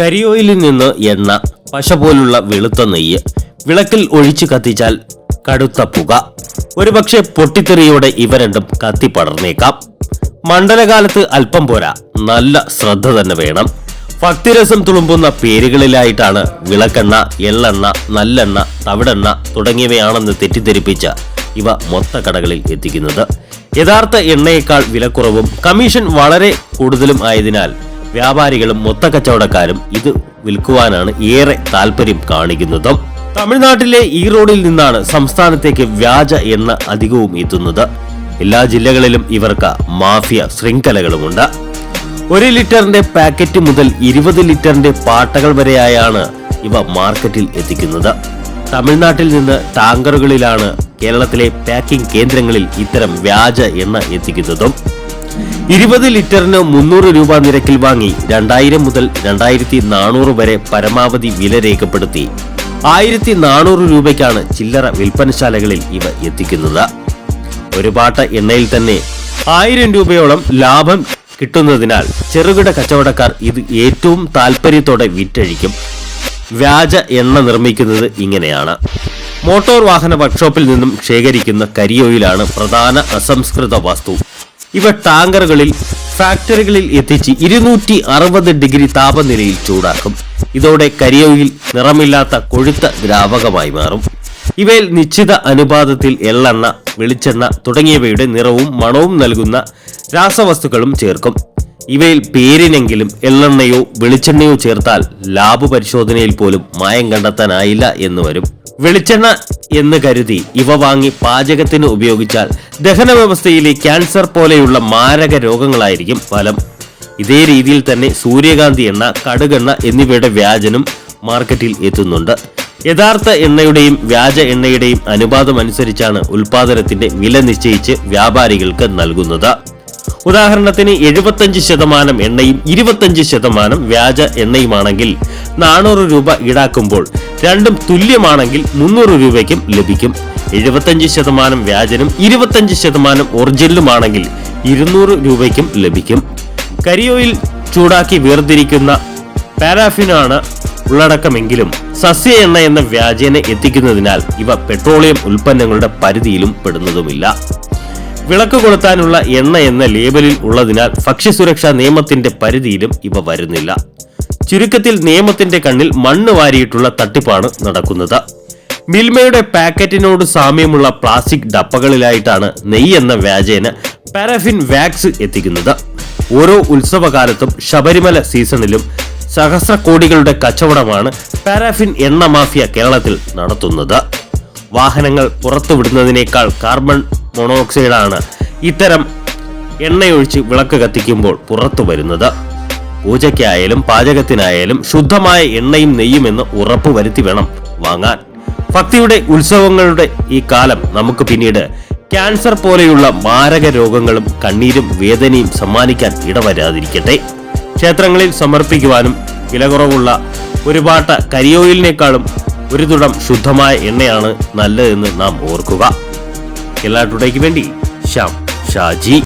കരിയോയിലിൽ നിന്ന് എണ്ണ പശ പോലുള്ള വെളുത്ത നെയ്യ് വിളക്കിൽ ഒഴിച്ചു കത്തിച്ചാൽ കടുത്ത പുക. ഒരുപക്ഷെ പൊട്ടിത്തെറിയോടെ ഇവ രണ്ടും കത്തിപ്പടർന്നേക്കാം മണ്ഡലകാലത്ത് അല്പം പോരാ നല്ല ശ്രദ്ധ തന്നെ വേണം. ഭക്തിരസം തുളുമ്പുന്ന പേരുകളിലായിട്ടാണ് വിളക്കെണ്ണ എള്ളെണ്ണ നല്ലെണ്ണ തവിടെണ്ണ തുടങ്ങിയവയാണെന്ന് തെറ്റിദ്ധരിപ്പിച്ച ഇവ മൊത്ത കടകളിൽ എത്തിക്കുന്നത്. യഥാർത്ഥ എണ്ണയേക്കാൾ വിലക്കുറവും കമ്മീഷൻ വളരെ കൂടുതലും ആയതിനാൽ വ്യാപാരികളും മൊത്തക്കച്ചവടക്കാരും ഇത് വിൽക്കുവാനാണ് ഏറെ താല്പര്യം കാണിക്കുന്നതും. തമിഴ്നാട്ടിലെ ഈ റോഡിൽ നിന്നാണ് സംസ്ഥാനത്തേക്ക് വ്യാജ എണ്ണ അധികവും എത്തുന്നത്. എല്ലാ ജില്ലകളിലും ഇവർക്ക് മാഫിയ ശൃംഖലകളുമുണ്ട്. ഒരു ലിറ്ററിന്റെ പാക്കറ്റ് മുതൽ ഇരുപത് ലിറ്ററിന്റെ പാട്ടകൾ വരെയായാണ് ഇവ മാർക്കറ്റിൽ എത്തിക്കുന്നത്. തമിഴ്നാട്ടിൽ നിന്ന് ടാങ്കറുകളിലാണ് കേരളത്തിലെ പാക്കിംഗ് കേന്ദ്രങ്ങളിൽ ഇത്തരം വ്യാജ എണ്ണ എത്തിക്കുന്നതും. ഇരുപത് ലിറ്ററിന് മുന്നൂറ് രൂപ നിരക്കിൽ വാങ്ങി രണ്ടായിരം മുതൽ രണ്ടായിരത്തി നാനൂറ് വരെ പരമാവധി വില രേഖപ്പെടുത്തി. ആയിരത്തി നാനൂറ് രൂപയ്ക്കാണ് ചില്ലറ വിൽപ്പനശാലകളിൽ ഇവ എത്തിക്കുന്നത്. ഒരു പാട്ട എണ്ണയിൽ തന്നെ ആയിരം രൂപയോളം ലാഭം കിട്ടുന്നതിനാൽ ചെറുകിട കച്ചവടക്കാർ ഇത് ഏറ്റവും താല്പര്യത്തോടെ വിറ്റഴിക്കും. വ്യാജ എണ്ണ നിർമ്മിക്കുന്നത് ഇങ്ങനെയാണ്. മോട്ടോർ വാഹന വർക്ക്ഷോപ്പിൽ നിന്നും ശേഖരിക്കുന്ന കരിയോയിലാണ് പ്രധാന അസംസ്കൃത വസ്തു. ഇവ ടാങ്കറുകളിൽ ഫാക്ടറികളിൽ എത്തിച്ച് ഇരുന്നൂറ്റി അറുപത് ഡിഗ്രി താപനിലയിൽ ചൂടാക്കും. ഇതോടെ കരിയോയിൽ നിറമില്ലാത്ത കൊഴുത്ത ദ്രാവകമായി മാറും. ഇവയിൽ നിശ്ചിത അനുപാതത്തിൽ എള്ളെണ്ണ വെളിച്ചെണ്ണ തുടങ്ങിയവയുടെ നിറവും മണവും നൽകുന്ന രാസവസ്തുക്കളും ചേർക്കും. ഇവയിൽ പേരിനെങ്കിലും എള്ളെണ്ണയോ വെളിച്ചെണ്ണയോ ചേർത്താൽ ലാബ് പരിശോധനയിൽ പോലും മായം കണ്ടെത്താനായില്ല എന്ന് വരും. വെളിച്ചെണ്ണ എന്ന് കരുതി ഇവ വാങ്ങി പാചകത്തിന് ഉപയോഗിച്ചാൽ ദഹന വ്യവസ്ഥയിലെ ക്യാൻസർ പോലെയുള്ള മാരക രോഗങ്ങളായിരിക്കും ഫലം. ഇതേ രീതിയിൽ തന്നെ സൂര്യകാന്തി എണ്ണ കടുകെണ്ണ എന്നിവയുടെ വ്യാജനും മാർക്കറ്റിൽ എത്തുന്നുണ്ട്. യഥാർത്ഥ എണ്ണയുടെയും വ്യാജ എണ്ണയുടെയും അനുപാതം അനുസരിച്ചാണ് ഉൽപാദനത്തിന്റെ വില നിശ്ചയിച്ച് വ്യാപാരികൾക്ക് നൽകുന്നത്. ഉദാഹരണത്തിന് എഴുപത്തഞ്ച് ശതമാനം എണ്ണയും ഇരുപത്തഞ്ച് ശതമാനം വ്യാജ എണ്ണയുമാണെങ്കിൽ നാനൂറ് രൂപ ഈടാക്കുമ്പോൾ രണ്ടും തുല്യമാണെങ്കിൽ മുന്നൂറ് രൂപയ്ക്കും ലഭിക്കും. എഴുപത്തഞ്ച് ശതമാനം വ്യാജനും ഇരുപത്തഞ്ച് ശതമാനം ഒറിജിനലുമാണെങ്കിൽ ഇരുന്നൂറ് രൂപയ്ക്കും ലഭിക്കും. കരിയോയിൽ ചൂടാക്കി വേർതിരിക്കുന്ന പാരാഫിനാണ് ഉള്ളടക്കമെങ്കിലും സസ്യ എണ്ണ എന്ന വ്യാജേന എത്തിക്കുന്നതിനാൽ ഇവ പെട്രോളിയം ഉൽപ്പന്നങ്ങളുടെ പരിധിയിലും പെടുന്നതുമില്ല. വിളക്ക് കൊളുത്താനുള്ള എണ്ണ എന്ന ലേബലിൽ ഉള്ളതിനാൽ ഭക്ഷ്യസുരക്ഷാ നിയമത്തിന്റെ പരിധിയിലും ഇവ വരുന്നില്ല. ചുരുക്കത്തിൽ നിയമത്തിന്റെ കണ്ണിൽ മണ്ണ് വാരിയിട്ടുള്ള തട്ടിപ്പാണ് നടക്കുന്നത്. മിൽമയുടെ പാക്കറ്റിനോട് സാമ്യമുള്ള പ്ലാസ്റ്റിക് ഡപ്പകളിലായിട്ടാണ് നെയ്യ് എന്ന വ്യാജേന പാരഫിൻ വാക്സ് എത്തിക്കുന്നത്. ഓരോ ഉത്സവകാലത്തും ശബരിമല സീസണിലും സഹസ്ര കോടികളുടെ കച്ചവടമാണ് പാരാഫിൻ എണ്ണ മാഫിയ കേരളത്തിൽ നടത്തുന്നത്. വാഹനങ്ങൾ പുറത്തുവിടുന്നതിനേക്കാൾ കാർബൺ മോണോക്സൈഡാണ് ഇത്തരം എണ്ണയൊഴിച്ച് വിളക്ക് കത്തിക്കുമ്പോൾ പുറത്തു വരുന്നത് പൂജയ്ക്കായാലും പാചകത്തിനായാലും ശുദ്ധമായ എണ്ണയും നെയ്യുമെന്ന് ഉറപ്പ് വരുത്തി വേണം വാങ്ങാൻ. ഭക്തിയുടെ ഉത്സവങ്ങളുടെ ഈ കാലം നമുക്ക് പിന്നീട് ക്യാൻസർ പോലെയുള്ള മാരക രോഗങ്ങളും കണ്ണീരും വേദനയും സമ്മാനിക്കാൻ ഇടവരാതിരിക്കട്ടെ. ക്ഷേത്രങ്ങളിൽ സമർപ്പിക്കുവാനും വില കുറവുള്ള ഒരു പാട്ട കരിയോയിലിനേക്കാളും ഒരു തുടം ശുദ്ധമായ എണ്ണയാണ് നല്ലതെന്ന് നാം ഓർക്കുക. എല്ലാ ടുഡേക്ക് വേണ്ടി ശ്യാം ഷാജി.